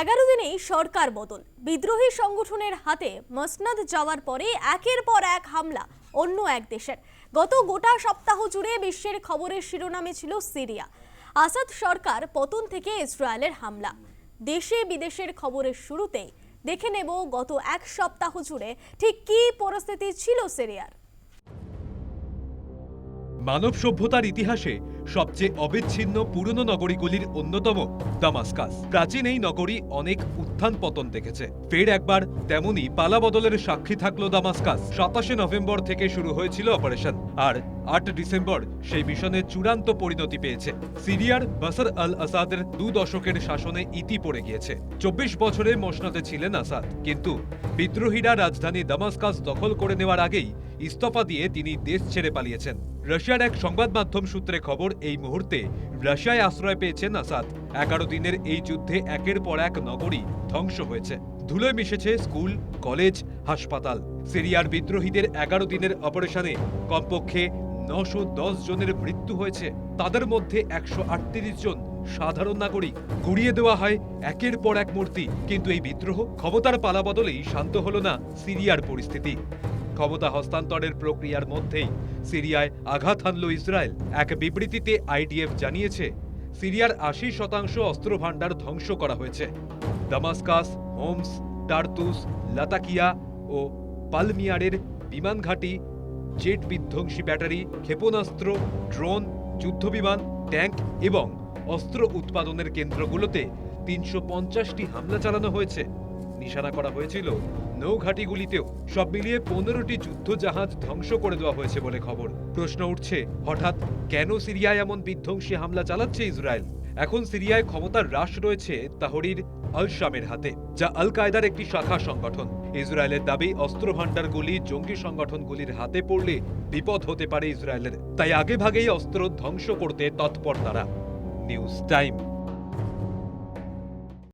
এগারো দিনেই সরকার বদল। বিদ্রোহী সংগঠনের হাতে মসনাদ যাওয়ার পরে একের পর এক হামলা অন্য এক দেশের। গত গোটা সপ্তাহ জুড়ে বিশ্বের খবরের শিরোনামে ছিল সিরিয়া। আসাদ সরকার পতন থেকে ইসরায়েলের হামলা। দেশে বিদেশের খবরের শুরুতেই দেখে নেব গত এক সপ্তাহ জুড়ে ঠিক কী পরিস্থিতি ছিল সিরিয়ার। মানব সভ্যতার ইতিহাসে সবচেয়ে অবিচ্ছিন্ন পুরনো নগরীগুলির অন্যতম দামাস্কাস। প্রাচীন এই নগরী অনেক উত্থান পতন দেখেছে। ফের একবার তেমনি পালাবদলের সাক্ষী থাকল দামাস্কাস। সাতাশে নভেম্বর থেকে শুরু হয়েছিল অপারেশন, আর আট ডিসেম্বর সেই মিশনের চূড়ান্ত পরিণতি পেয়েছে। সিরিয়ার বাসার আল আসাদের দু দশকের শাসনে ইতি পড়ে গিয়েছে। চব্বিশ বছরে মসনদে ছিলেন আসাদ, কিন্তু বিদ্রোহীরা রাজধানী দামাস্কাস দখল করে নেওয়ার আগেই ইস্তফা দিয়ে তিনি দেশ ছেড়ে পালিয়েছেন। রাশিয়ার এক সংবাদ মাধ্যম সূত্রে খবর, এই মুহূর্তে রাশিয়ায় আশ্রয় পেয়েছেন আসাদ। এগারো দিনের এই যুদ্ধে একের পর এক নগরী ধ্বংস হয়েছে। ধুলোয় মিশেছে স্কুল, কলেজ, হাসপাতাল। সিরিয়ার বিদ্রোহীদের এগারো দিনের অপারেশনে কমপক্ষে নশো দশ জনের মৃত্যু হয়েছে। তাদের মধ্যে একশো আটত্রিশ জন সাধারণ নাগরিক। গুড়িয়ে দেওয়া হয় একের পর এক মূর্তি। কিন্তু এই বিদ্রোহ ক্ষমতার পালা বদলেই শান্ত হল না সিরিয়ার পরিস্থিতি। ক্ষমতা হস্তান্তরের প্রক্রিয়ার মধ্যেই সিরিয়ায় আঘাত হানল ইসরায়েল। এক বিবৃতিতে আইডিএফ জানিয়েছে, সিরিয়ার আশি শতাংশ অস্ত্রভাণ্ডার ধ্বংস করা হয়েছে। দামাস্কাস, হোমস, টার্তুস, লাতাকিয়া ও পালমিয়ারের বিমান ঘাঁটি, জেট বিধ্বংসী ব্যাটারি, ক্ষেপণাস্ত্র, ড্রোন, যুদ্ধবিমান, ট্যাঙ্ক এবং অস্ত্র উৎপাদনের কেন্দ্রগুলোতে তিনশো পঞ্চাশটি হামলা চালানো হয়েছে। নিশানা করা হয়েছিল নৌঘাটিগুলিতেও সব মিলিয়ে পনেরোটি যুদ্ধ জাহাজ ধ্বংস করে দেওয়া হয়েছে বলে খবর। প্রশ্ন উঠছে, হঠাৎ কেন সিরিয়ায় এমন বিধ্বংসী হামলা চালাচ্ছে ইসরায়েল? এখন সিরিয়ায় ক্ষমতার হ্রাস রয়েছে তাহরির আল শামের হাতে, যা আল কায়দার একটি শাখা সংগঠন। ইসরায়েলের দাবি অস্ত্র ভাণ্ডারগুলি জঙ্গি সংগঠনগুলির হাতে পড়লে বিপদ হতে পারে ইসরায়েলের। তাই আগে ভাগেই অস্ত্র ধ্বংস করতে তৎপর তারা। News time.